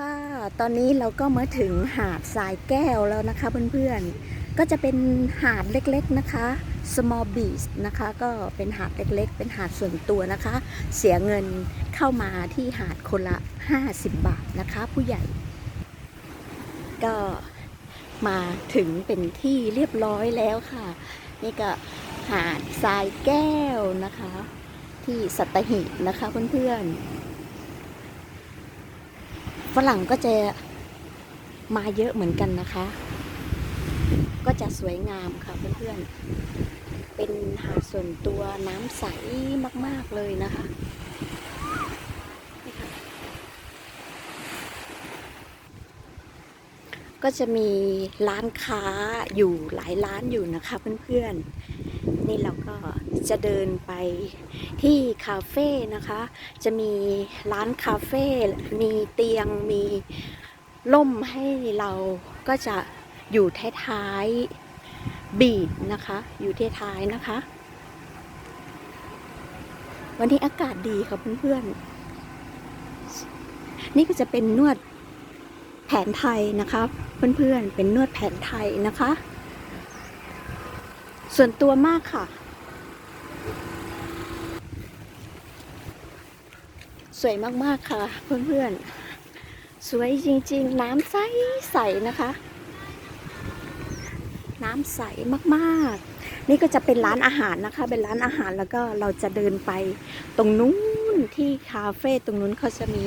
ค่ะ ตอนนี้เราก็มาถึงหาดทรายแก้วแล้วนะคะเพื่อนๆ ก็จะเป็นหาดเล็กๆนะคะ small beach นะคะ ก็เป็นหาดเล็กๆ เป็นหาดส่วนตัวนะคะ เสียเงินเข้ามาที่หาดคนละ 50 บาทนะคะ ผู้ใหญ่ ก็มาถึงเป็นที่เรียบร้อยแล้วค่ะ นี่ก็หาดทรายแก้วนะคะ ที่สัตหีบนะคะเพื่อนๆ ฝรั่งก็จะมาเยอะเหมือนกันนะคะ ก็จะสวยงามค่ะเพื่อนๆ เป็นหาดส่วนตัวน้ำใสมากๆเลยนะคะนี่ค่ะ ก็จะมีร้านค้าอยู่หลายร้านอยู่นะคะเพื่อนๆ นี่เราก็จะเดินไปที่คาเฟ่นะคะ จะมีร้านคาเฟ่มีเตียงมีล่มให้เราก็จะอยู่ท้ายๆบีดนะคะ อยู่ท้ายๆนะคะ วันนี้อากาศดีค่ะเพื่อนๆ นี่ก็จะเป็นนวด นไทยนะคะ เพื่อนๆเป็นนวดแผนไทยนะคะ ส่วนตัวมากค่ะ สวยมากๆค่ะ เพื่อนๆ สวยจริงๆ น้ำใสใสนะคะ น้ำใสมากๆ นี่ก็จะเป็นร้านอาหารนะคะ เป็นร้านอาหารแล้วก็เราจะเดินไปตรงนู้นที่คาเฟ่ตรงนู้นเขาจะมี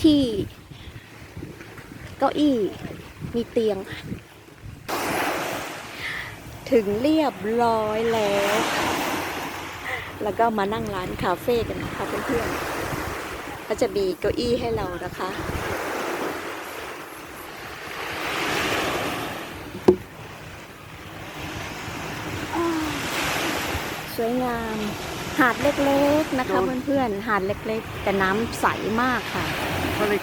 ที่ เก้าอี้ มีเตียง ถึงเรียบร้อยแล้ว แล้วก็มานั่งร้านคาเฟ่กันนะคะเพื่อนๆก็จะมีเก้าอี้ให้เรานะคะสวยงาม หาดเล็กๆนะคะเพื่อนๆ หาดเล็กๆ แต่น้ำใสมากค่ะ